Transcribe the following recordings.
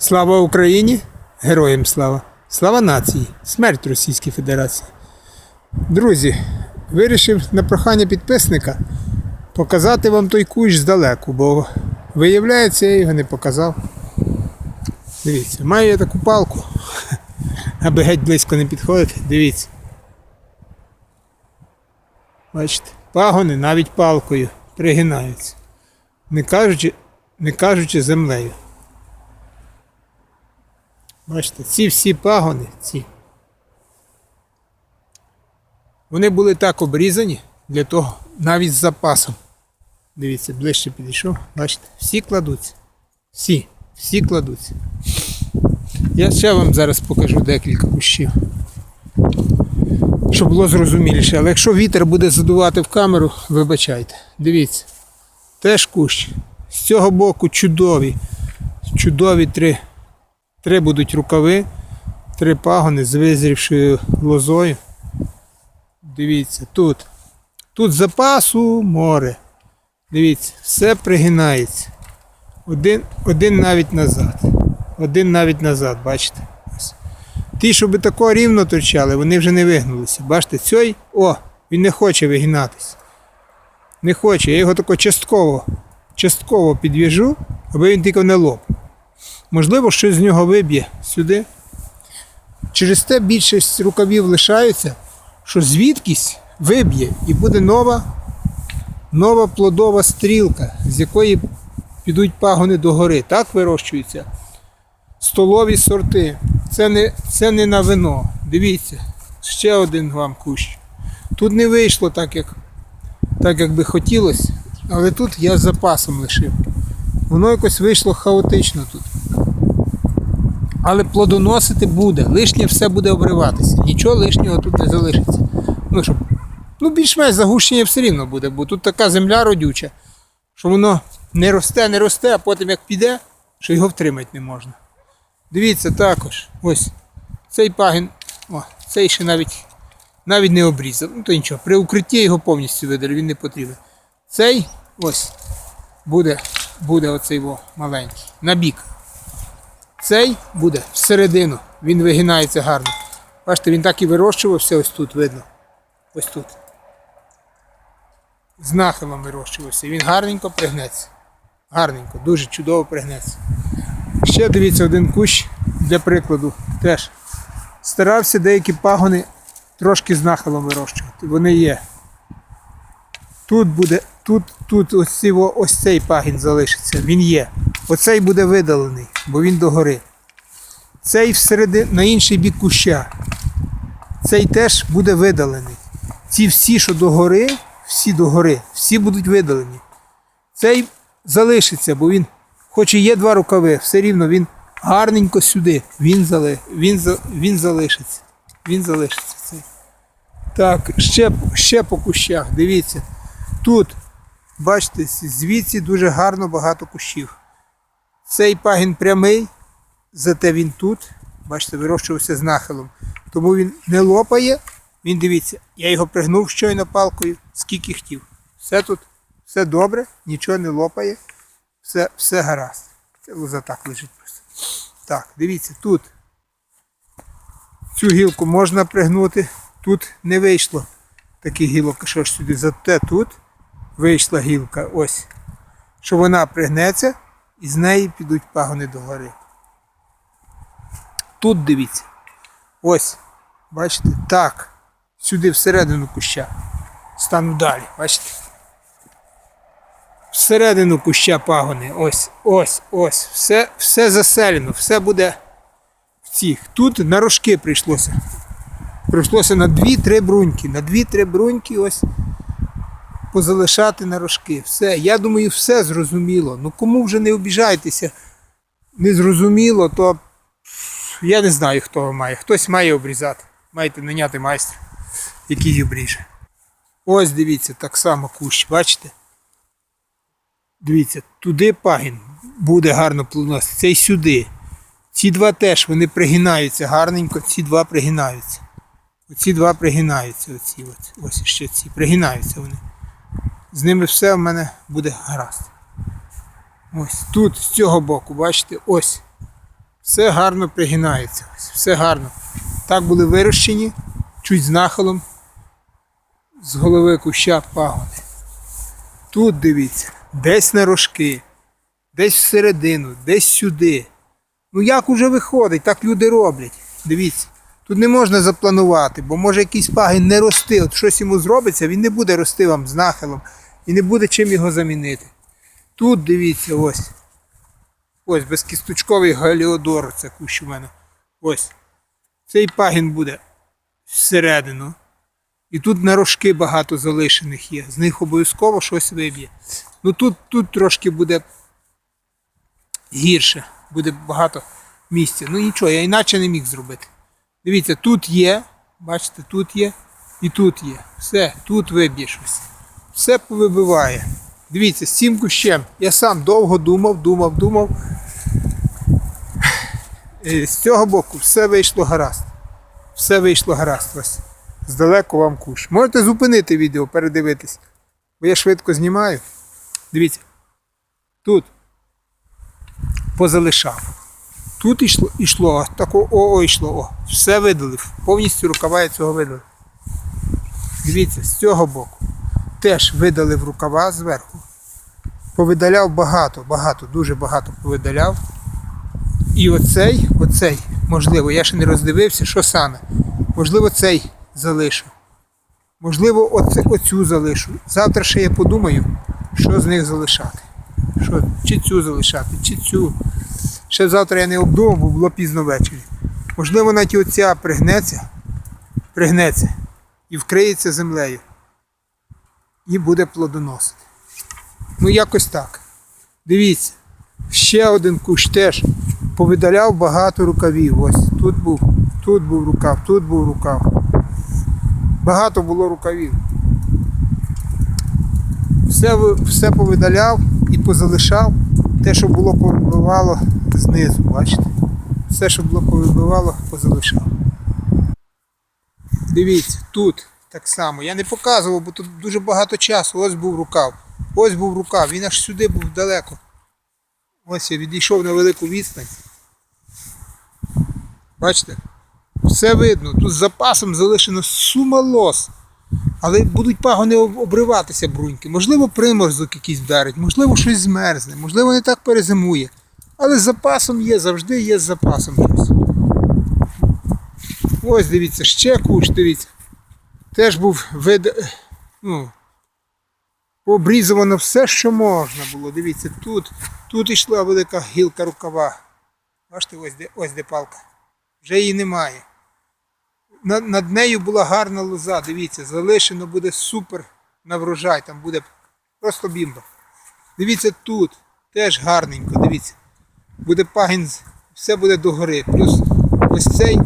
Слава Україні! Героям слава! Слава нації! Смерть Російській Федерації! Друзі, вирішив на прохання підписника показати вам той кущ здалеку, бо виявляється, я його не показав. Дивіться, маю я таку палку, аби геть близько не підходити. Дивіться. Бачите, пагони навіть палкою пригинаються. Не кажучи, не кажучи землею. Бачите, ці всі пагони, ці. Вони були так обрізані для того, навіть з запасом. Дивіться, ближче підійшов. Бачите, всі кладуться. Всі, всі кладуться. Я ще вам зараз покажу декілька кущів. Щоб було зрозуміліше. Але якщо вітер буде задувати в камеру, вибачайте. Дивіться. Теж кущ. З цього боку чудові. Чудові три. Три будуть рукави, три пагони з визрівшою лозою. Дивіться, тут. Тут запасу море. Дивіться, все пригинається. Один, один навіть назад. Один навіть назад, бачите? Ось. Ті, щоб тако рівно торчали, вони вже не вигнулися. Бачите, цей, о, він не хоче вигинатися. Не хоче. Я його тако частково, частково підв'яжу, аби він тільки не лоп. Можливо, щось з нього виб'є сюди. Через те більшість рукавів лишаються, що звідкись виб'є і буде нова, нова плодова стрілка, з якої підуть пагони догори. Так вирощуються столові сорти. Це не, це не на вино. Дивіться, ще один вам кущ. Тут не вийшло так, як, так, як би хотілося, але тут я з запасом лишив. Воно якось вийшло хаотично тут. Але плодоносити буде, лишнє все буде обриватися. Нічого лишнього тут не залишиться. Ну, щоб, ну більш-менш загущення все рівно буде, бо тут така земля родюча, що воно не росте, не росте, а потім як піде, що його втримати не можна. Дивіться також, ось цей пагін, о, цей ще навіть, навіть не обрізав. Ну то нічого, при укритті його повністю видали, він не потрібен. Цей ось буде, буде оцей маленький, на бік. Цей буде всередину, він вигинається гарно. Бачите, він так і вирощувався, ось тут видно. Ось тут. З нахилом вирощувався. Він гарненько пригнеться. Гарненько, дуже чудово пригнеться. Ще дивіться один кущ для прикладу. Теж старався деякі пагони трошки з нахилом вирощувати. Вони є. Тут буде, тут, тут ось, ось цей пагін залишиться. Він є. Оцей буде видалений, бо він догори. Цей всередині, на інший бік куща. Цей теж буде видалений. Ці всі, що догори, всі догори, всі будуть видалені. Цей залишиться, бо він, хоч і є два рукави, все рівно він гарненько сюди. Він, зали, він, він залишиться. Він залишиться цей. Так, ще, ще по кущах, дивіться. Тут, бачите, звідси дуже гарно багато кущів. Цей пагін прямий, зате він тут, бачите, вирощувався з нахилом. Тому він не лопає. Він дивіться, я його пригнув щойно палкою, скільки хотів. Все тут, все добре, нічого не лопає, все, все гаразд. Це лоза так лежить просто. Так, дивіться, тут цю гілку можна пригнути, тут не вийшло таких гілок, що ж сюди. Зате тут вийшла гілка, ось, що вона пригнеться і з неї підуть пагони догори. Тут дивіться. Ось, бачите, так, сюди всередину куща. Стану далі, бачите? Всередину куща пагони. Ось, ось, ось. Все, все заселено, все буде в цих. Тут на рожки прийшлося. Прийшлося на 2-3 бруньки. На 2-3 бруньки ось позалишати на рожки. Все. Я думаю, все зрозуміло. Ну кому вже не обіжайтеся, не зрозуміло, то я не знаю, хто має. Хтось має обрізати. Маєте наняти майстра, який обріже. Ось дивіться, так само кущ, бачите? Дивіться, туди пагін буде гарно плодоносити. Цей сюди. Ці два теж вони пригинаються гарненько, ці два пригинаються. Оці два пригинаються, оці. Ось ще ці. Пригинаються вони. З ними все в мене буде гаразд. Ось тут, з цього боку, бачите, ось. Все гарно пригинається. Ось, все гарно. Так були вирощені, чуть з нахилом, з голови куща пагони. Тут дивіться, десь на рожки, десь всередину, десь сюди. Ну як уже виходить, так люди роблять. Дивіться. Тут не можна запланувати, бо може якийсь пагін не рости. От щось йому зробиться, він не буде рости вам з нахилом і не буде чим його замінити. Тут дивіться, ось. Ось безкісточковий галіодор, це кущ у мене. Ось. Цей пагін буде всередину. І тут на рожки багато залишених є. З них обов'язково щось виб'є. Ну тут, тут трошки буде гірше, буде багато місця. Ну нічого, я іначе не міг зробити. Дивіться, тут є, бачите, тут є і тут є. Все, тут виб'є щось. Все повибиває. Дивіться, з цим кущем. Я сам довго думав, думав, думав. Е, З цього боку все вийшло гаразд. Все вийшло гаразд. Ось. Здалеку вам кущ. Можете зупинити відео, передивитись. Бо я швидко знімаю. Дивіться. Тут позалишав. Тут йшло, йшло тако, о, о, йшло, о. Все видалив. Повністю рукава я цього видалив. Дивіться, з цього боку. Теж видалив рукава зверху. Повидаляв багато, багато, дуже багато повидаляв. І оцей, оцей, можливо, я ще не роздивився, що саме. Можливо, цей залишу. Можливо, оце, оцю залишу. Завтра ще я подумаю, що з них залишати. Що, чи цю залишати, чи цю. Ще завтра я не обдумав, бо було пізно ввечері. Можливо, навіть оця пригнеться, пригнеться і вкриється землею. І буде плодоносити. Ну, якось так. Дивіться, ще один кущ теж повидаляв багато рукавів. Ось тут був, тут був рукав, тут був рукав. Багато було рукавів. Все, все повидаляв і позалишав те, що було повибивало знизу, бачите? Все, що було повибивало, позалишав. Дивіться, тут так само. Я не показував, бо тут дуже багато часу. Ось був рукав. Ось був рукав, він аж сюди був далеко. Ось я відійшов на велику відстань. Бачите? Все видно. Тут з запасом залишено сума лос. Але будуть пагони обриватися бруньки. Можливо, приморозок якийсь вдарить, можливо, щось змерзне, можливо, не так перезимує. Але з запасом є, завжди є з запасом щось. Ось дивіться, ще кущ, дивіться. Теж був вид. Ну, обрізано все, що можна було. Дивіться, тут, тут йшла велика гілка рукава. Бачите, ось де, ось де палка. Вже її немає. Над, над нею була гарна лоза. Дивіться, залишено буде супер на врожай, там буде просто бімба. Дивіться тут, теж гарненько, дивіться. Буде пагін, все буде догори. Плюс ось цей,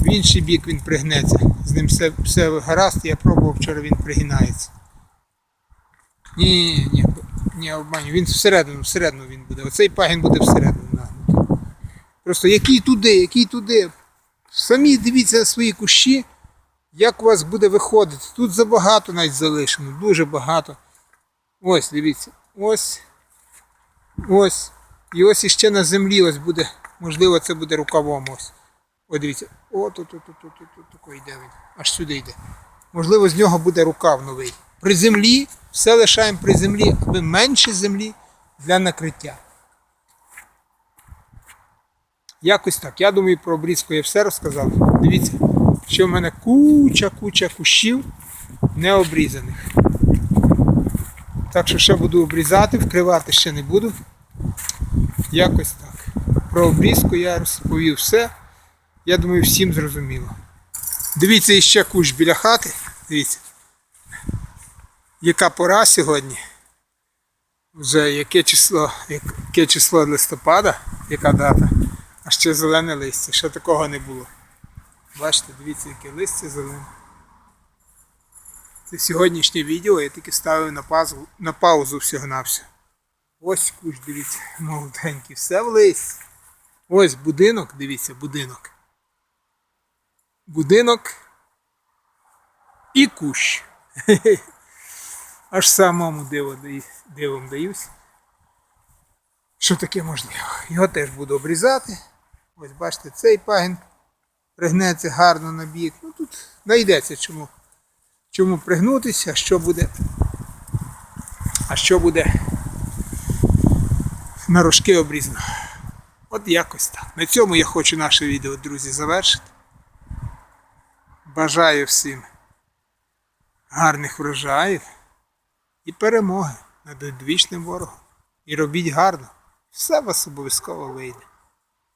в інший бік він пригнеться. З ним все, все гаразд, я пробував вчора, він пригинається. Ні, ні, ні, обманю. Він всередину, всередину він буде. Оцей пагін буде всередину нагнутий. Просто який туди, який туди. Самі дивіться на свої кущі, як у вас буде виходити. Тут забагато навіть залишено, дуже багато. Ось, дивіться, ось. Ось. І ось іще на землі ось буде, можливо, це буде рукавом ось. Ось дивіться. О, тут, тут, тут, тут, тут, тут, такий йде він. Аж сюди йде. Можливо, з нього буде рукав новий. При землі все лишаємо при землі, аби менше землі для накриття. Якось так. Я думаю, про обрізку я все розказав. Дивіться, що в мене куча-куча кущів не обрізаних. Так що ще буду обрізати, вкривати ще не буду. Якось так. Про обрізку я розповів все. Я думаю, всім зрозуміло. Дивіться іще кущ біля хати. Дивіться. Яка пора сьогодні? Вже яке число, яке число листопада, яка дата? А ще зелене листя, ще такого не було. Бачите, дивіться, яке листя зелене. Це сьогоднішнє відео я тільки ставив на паузу, на паузу всього на все. Ось кущ, дивіться, молоденький, все в листі. Ось будинок, дивіться, будинок. Будинок і кущ. Аж самому диво, дивом даюсь. Що таке можливо? Його теж буду обрізати. Ось бачите, цей пагін пригнеться гарно на бік. Ну тут знайдеться чому. Чому пригнутися, а що буде. А що буде на рожки обрізано. От якось так. На цьому я хочу наше відео, друзі, завершити. Бажаю всім гарних врожаїв і перемоги над одвічним ворогом. І робіть гарно. Все вас обов'язково вийде.